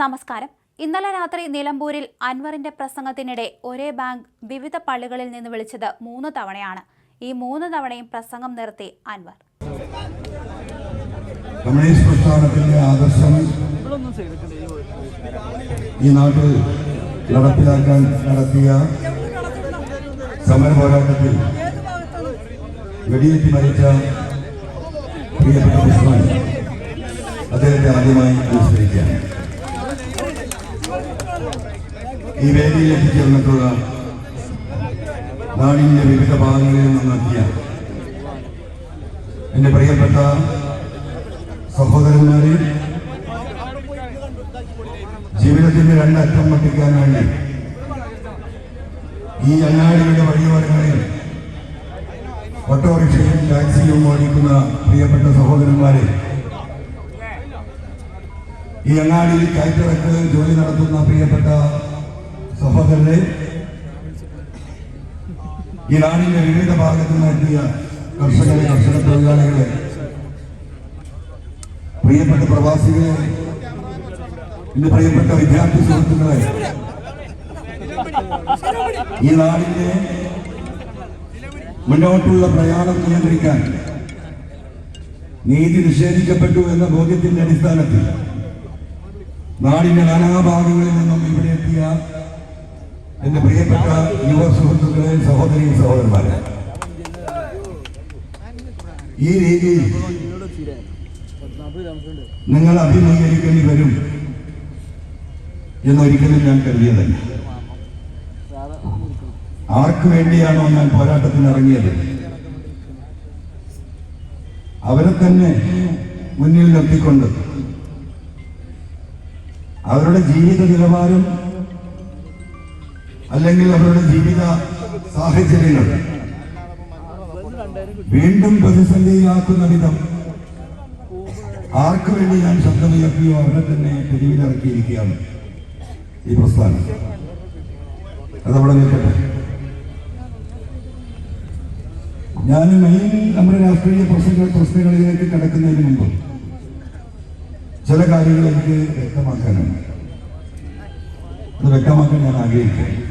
നമസ്കാരം. ഇന്നലെ രാത്രി നിലമ്പൂരിൽ അൻവറിന്റെ പ്രസംഗത്തിനിടെ ഒരേ ബാങ്ക് വിവിധ പള്ളികളിൽ നിന്ന് വിളിച്ചത് മൂന്ന് തവണയാണ്. ഈ മൂന്ന് തവണയും പ്രസംഗം നിർത്തി അൻവർ. കമ്മ്യൂണിസ്റ്റ് പ്രസ്ഥാനത്തിന്റെ ആദർശം ഈ നാട്ടിൽ നടപ്പിലാക്കാൻ നടത്തിയ സമര പോരാട്ടത്തിൽ വെടിയേറ്റ് മരിച്ച പ്രിയപ്പെട്ട ഉസ്മാൻ അദ്ദേഹത്തെ ആദ്യമായി അനുസ്മരിക്കാം ഈ വേദിയിൽ എത്തിച്ചേർന്നിട്ടുള്ള നാടിന്റെ വിവിധ ഭാഗങ്ങളിൽ നിന്നെത്തിയ എന്റെ പ്രിയപ്പെട്ട സഹോദരന്മാരെ ജീവിതത്തിന്റെ രണ്ടറ്റം പറ്റിക്കാൻ വേണ്ടി ഈ അങ്ങാടിയുടെ വഴിയോരങ്ങളിൽ ഓട്ടോറിക്ഷയും ടാക്സിയും ഓടിക്കുന്ന പ്രിയപ്പെട്ട സഹോദരന്മാരെ ഈ അങ്ങാടിയിൽ കയറ്റിറക്ക് ജോലി നടത്തുന്ന പ്രിയപ്പെട്ട സഹോദരനെ ഈ നാടിന്റെ വിവിധ ഭാഗത്തു നിന്നെത്തിയ കർഷകരെ കർഷക തൊഴിലാളികളെ പ്രിയപ്പെട്ട പ്രവാസികളെ എന്റെ പ്രിയപ്പെട്ട വിദ്യാർത്ഥി സുഹൃത്തുക്കളെ ഈ നാടിന്റെ മുന്നോട്ടുള്ള പ്രയാണം നിയന്ത്രിക്കാൻ നീതി നിഷേധിക്കപ്പെട്ടു എന്ന ബോധ്യത്തിന്റെ അടിസ്ഥാനത്തിൽ നാടിന്റെ നാനാഭാഗങ്ങളിൽ നിന്നും ഇവിടെ എത്തിയ എന്റെ പ്രിയപ്പെട്ട യുവ സുഹൃത്തുക്കളെ സഹോദരി സഹോദരന്മാരെ. ഈ രീതിയിൽ നിങ്ങൾ അഭിമുഖീകരിക്കേണ്ടി വരും എന്നൊരിക്കലും ഞാൻ കരുതിയതല്ല. ആർക്കു വേണ്ടിയാണോ ഞാൻ പോരാട്ടത്തിന് ഇറങ്ങിയത്? അവരെ തന്നെ മുന്നിൽ നിർത്തിക്കൊണ്ട് അവരുടെ ജീവിത നിലവാരം അല്ലെങ്കിൽ അവരുടെ ജീവിത സാഹചര്യങ്ങൾ വീണ്ടും പ്രതിസന്ധിയിലാക്കുന്ന വിധം ആർക്കു വേണ്ടി ഞാൻ ശബ്ദമുയർത്തിയോ അവരെ തന്നെ തെരുവിലിറക്കിയിരിക്കുകയാണ് ഈ പ്രസ്ഥാനം. അതവിടെ നിൽക്കട്ടെ. ഞാൻ മെയിൻ നമ്മുടെ രാഷ്ട്രീയ പ്രശ്നങ്ങൾ പ്രശ്നങ്ങളിലേക്ക് കടക്കുന്നതിന് മുമ്പ് ചില കാര്യങ്ങൾ എനിക്ക് വ്യക്തമാക്കാനുണ്ട്. അത് വ്യക്തമാക്കാൻ ഞാൻ ആഗ്രഹിക്കുന്നു.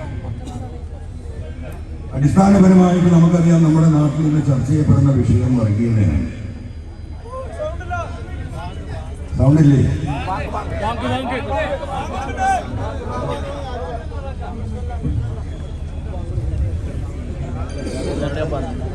അടിസ്ഥാനപരമായിട്ട് നമുക്കറിയാം നമ്മുടെ നാട്ടിൽ നിന്ന് ചർച്ച ചെയ്യപ്പെടുന്ന വിഷയം വർഗീയതയാണ്. സൗണ്ടില്ലേ? Gracias.